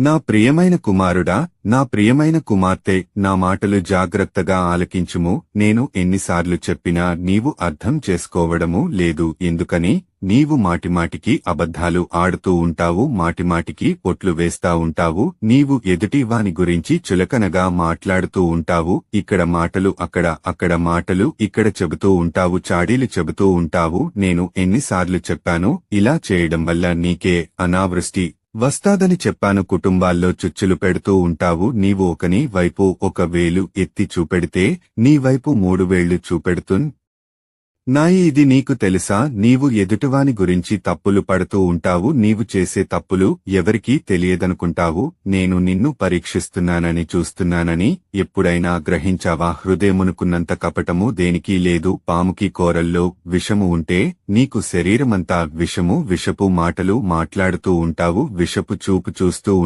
నా ప్రియమైన కుమారుడా నా ప్రియమైన కుమార్తె నా మాటలు జాగ్రత్తగా ఆలకించుము నేను ఎన్నిసార్లు చెప్పినా నీవు అర్థం చేసుకోవడము లేదు ఎందుకని నీవు మాటిమాటికి అబద్ధాలు ఆడుతూ ఉంటావు మాటిమాటికి పొట్లు వేస్తా ఉంటావు నీవు ఎదుటి వాని గురించి చులకనగా మాట్లాడుతూ ఉంటావు ఇక్కడ మాటలు అక్కడ అక్కడ మాటలు ఇక్కడ చెబుతూ ఉంటావు చాడీలు చెబుతూ ఉంటావు నేను ఎన్నిసార్లు చెప్పాను ఇలా చేయడం వల్ల నీకే అనావృష్టి వస్తాదని చెప్పాను కుటుంబాల్లో చుచ్చులు పెడుతూ ఉంటావు నీవు ఒకని వైపు ఒక వేలు ఎత్తి చూపెడితే నీ వైపు మూడు వేళ్ళు చూపెడుతున్ నాయి ఇది నీకు తెలుసా? నీవు ఎదుటివాని గురించి తప్పులు పడుతూ ఉంటావు నీవు చేసే తప్పులు ఎవరికీ తెలియదనుకుంటావు. నేను నిన్ను పరీక్షిస్తున్నానని చూస్తున్నానని ఎప్పుడైనా గ్రహించావా? హృదయమునుకున్నంత కపటము దేనికి లేదు. పాముకి కోరల్లో విషము ఉంటే నీకు శరీరమంతా విషము విషపు మాటలు మాట్లాడుతూ ఉంటావు విషపు చూపు చూస్తూ